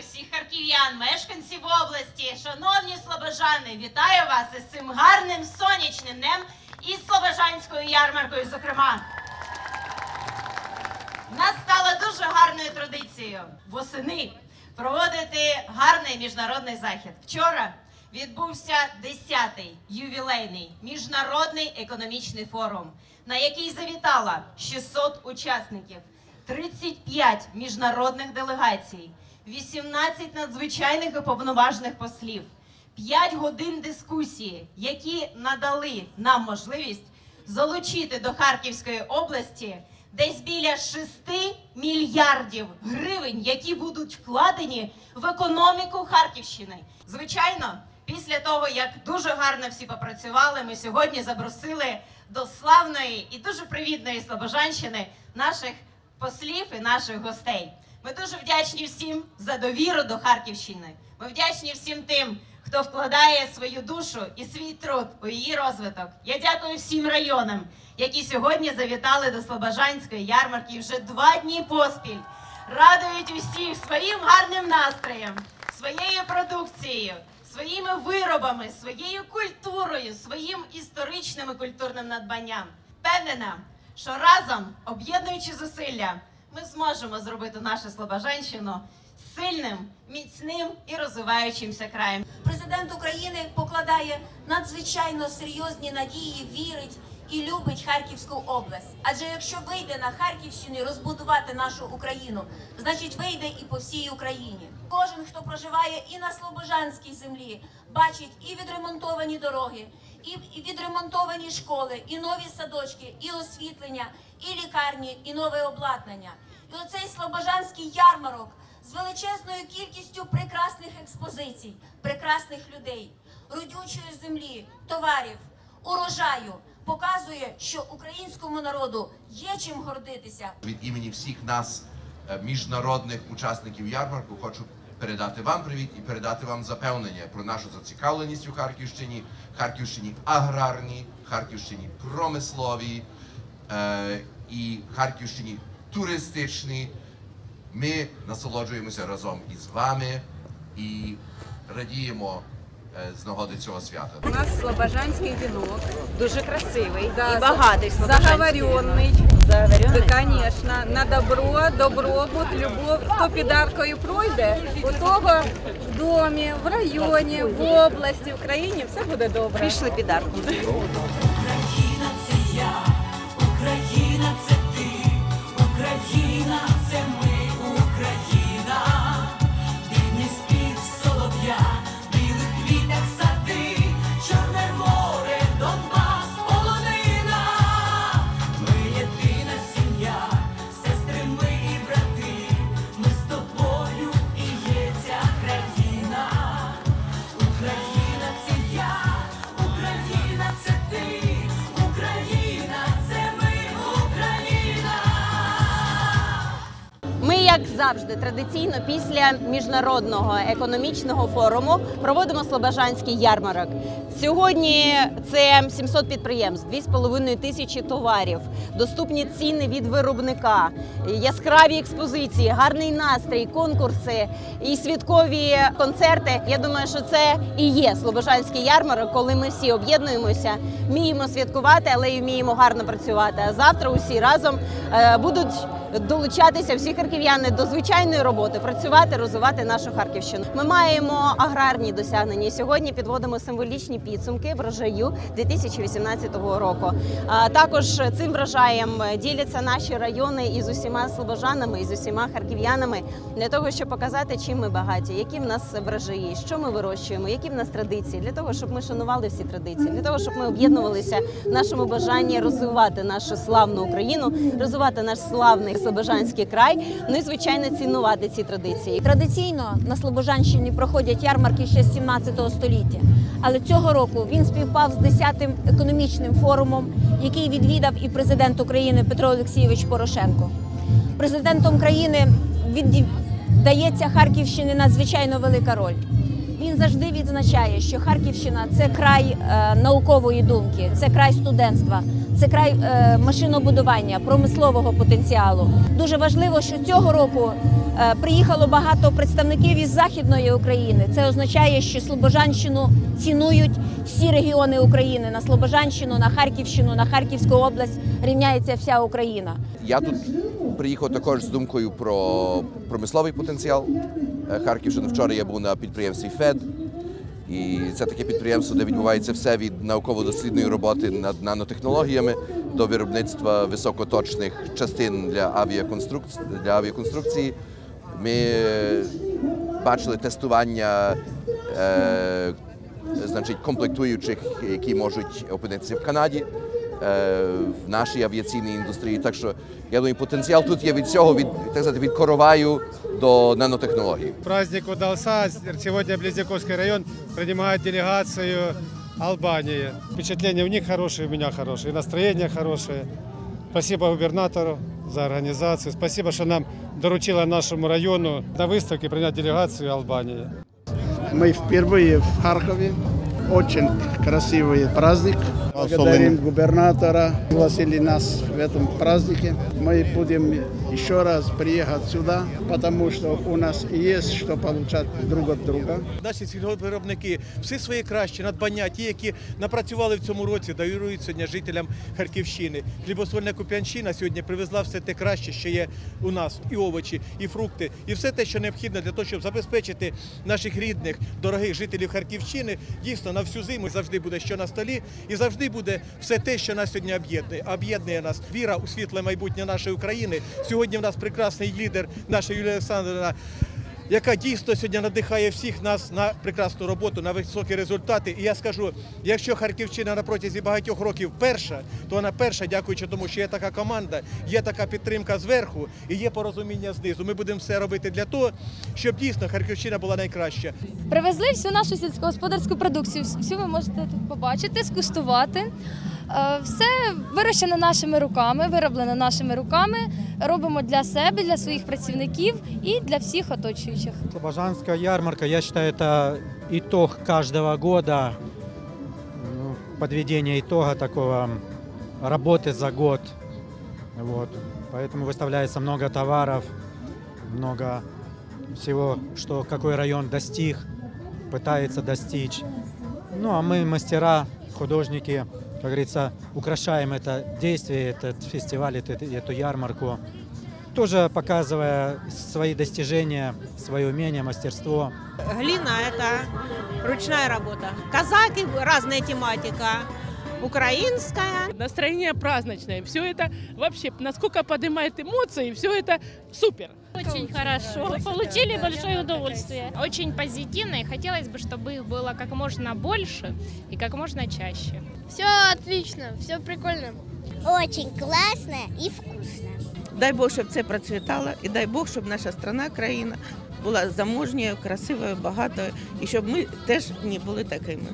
всіх харків'ян, мешканців області, шановні слобожани, вітаю вас із цим гарним сонячним днем і слобожанською ярмаркою, зокрема. Нас стало дуже гарною традицією восени проводити гарний міжнародний захід. Вчора відбувся 10-й ювілейний міжнародний економічний форум, на який завітало 600 учасників, 35 міжнародних делегацій, 18 надзвичайних і повноважних послів, 5 годин дискусії, які надали нам можливість залучити до Харківської області десь біля 6 мільярдів гривень, які будуть вкладені в економіку Харківщини. Звичайно, після того, як дуже гарно всі попрацювали, ми сьогодні запросили до славної і дуже привітної Слобожанщини наших послів і наших гостей. Ми дуже вдячні всім за довіру до Харківщини. Ми вдячні всім тим, хто вкладає свою душу і свій труд у її розвиток. Я дякую всім районам, які сьогодні завітали до Слобожанської ярмарки вже два дні поспіль. Радують усіх своїм гарним настроєм, своєю продукцією, своїми виробами, своєю культурою, своїм історичним і культурним надбанням. Впевнена, що разом, об'єднуючи зусилля, ми зможемо зробити нашу Слобожанщину сильним, міцним і розвиваючимся краєм. Президент України покладає надзвичайно серйозні надії, вірить і любить Харківську область. Адже якщо вийде на Харківщині розбудувати нашу Україну, значить вийде і по всій Україні. Кожен, хто проживає і на Слобожанській землі, бачить і відремонтовані дороги, і відремонтовані школи, і нові садочки, і освітлення, і лікарні, і нове обладнання. І оцей Слобожанський ярмарок з величезною кількістю прекрасних експозицій, прекрасних людей, родючої землі, товарів, урожаю показує, що українському народу є чим гордитися. Від імені всіх нас, е, міжнародних учасників ярмарку, хочу передати вам привіт і передати вам запевнення про нашу зацікавленість у Харківщині, Харківщині аграрній, Харківщині промисловій е, і Харківщині туристичній. Ми насолоджуємося разом із вами і радіємо з нагоди цього свята. У нас слобожанський вінок. Дуже красивий Да, і багатий Заговоренный. Заговоренний. Да, конечно. На добро, добробут, любов. Хто під аркою пройде, у того в домі, в районі, в області, в країні все буде добре. Пішли під арку. Україна це я, Україна це ти, Україна завжди, традиційно після міжнародного економічного форуму проводимо Слобожанський ярмарок. Сьогодні це 700 підприємств, 2,5 тисячі товарів, доступні ціни від виробника, яскраві експозиції, гарний настрій, конкурси і святкові концерти. Я думаю, що це і є Слобожанський ярмарок, коли ми всі об'єднуємося, вміємо святкувати, але й вміємо гарно працювати. А завтра усі разом е, будуть долучатися всі харків'яни до звичайної роботи, працювати, розвивати нашу Харківщину. Ми маємо аграрні досягнення. Сьогодні підводимо символічні підсумки врожаю 2018 року. Також цим врожаєм діляться наші райони із усіма слобожанами, і з усіма харків'янами для того, щоб показати, чим ми багаті, які в нас врожаї, що ми вирощуємо, які в нас традиції, для того, щоб ми шанували всі традиції, для того, щоб ми об'єднувалися в нашому бажанні розвивати нашу славну Україну, розвивати наш славний Слобожанський край. Ну і звичайно цінувати ці традиції. Традиційно на Слобожанщині проходять ярмарки ще з 17 століття. Але цього року він співпав з 10-тим економічним форумом, який відвідав і президент України Петро Олексійович Порошенко. Президентом країни віддається Харківщині надзвичайно велика роль. Він завжди відзначає, що Харківщина це край е, наукової думки, це край студентства, це край е, машинобудування, промислового потенціалу. Дуже важливо, що цього року Е, Приїхало багато представників із західної України. Це означає, що Слобожанщину цінують всі регіони України. На Слобожанщину, на Харківщину, на Харківську область рівняється вся Україна. Я тут приїхав також з думкою про промисловий потенціал е, Харківщини. Вчора я був на підприємстві ФЕД. І це таке підприємство, де відбувається все від науково-дослідної роботи над нанотехнологіями до виробництва високоточних частин для авіаконструкції. Для авіаконструкції. Ми бачили тестування е, значить, комплектуючих, які можуть опинитися в Канаді в нашій авіаційній індустрії. Так що я думаю, потенціал тут є від цього, від так сказати, від короваю до нанотехнологій. Праздник удался. Сегодня Близнюковский район принимает делегацию Албании. Впечатления у них хорошие, у меня хорошие, и настроение хорошее. Спасибо губернатору за организацию. Спасибо, что нам доручила нашему району на выставке принять делегацию Албании. Мы впервые в Харькове. Очень красивый праздник. Благодарим губернатора, пригласили нас в этом празднике. Мы будем еще раз приехать сюда, потому что у нас есть что получать друг от друга. Наші сільгоспвиробники всі свої кращі надбання, ті, які напрацювали в цьому році, дарують сьогодні жителям Харківщини. Хлібосольна Куп'янщина сьогодні привезла все те краще, що є у нас: і овочі, і фрукти, і все те, що необхідно для того, щоб забезпечити наших рідних, дорогих жителів Харківщини. Дійсно, на всю зиму завжди буде що на столі, і завжди буде все те, що нас сьогодні об'єднує. Об'єднує нас віра у світле майбутнє нашої України. Сьогодні в нас прекрасний лідер, наша Юлія Олександровна яка дійсно сьогодні надихає всіх нас на прекрасну роботу, на високі результати. І я скажу, якщо Харківщина на протязі багатьох років перша, то вона перша, дякуючи тому, що є така команда, є така підтримка зверху і є порозуміння знизу. Ми будемо все робити для того, щоб дійсно Харківщина була найкраща. Привезли всю нашу сільськогосподарську продукцію. Всю ви можете тут побачити, скуштувати. Е, Все вирощено нашими руками, вироблено нашими руками. Робимо для себе, для своїх працівників і для всіх оточуючих. Слобожанская ярмарка, я считаю, это итог каждого года, ну, подведение итога такого работы за год. Вот. Поэтому выставляется много товаров, много всего, что какой район достиг, пытается достичь. Ну а мы, мастера, художники, как говорится, украшаем это действие, этот фестиваль, эту, эту ярмарку тоже показывая свои достижения, свое умение, мастерство. Глина – это ручная работа. Казаки – разная тематика. Украинская. Настроение праздничное. Все это вообще, насколько поднимает эмоции, все это супер. Очень хорошо. Получили большое удовольствие. Очень позитивно и хотелось бы, чтобы их было как можно больше и как можно чаще. Все отлично, все прикольно. Очень классно и вкусно. Дай Бог, щоб це процвітало, і дай Бог, щоб наша страна, країна була заможньою, красивою, багатою, і щоб ми теж не були такими.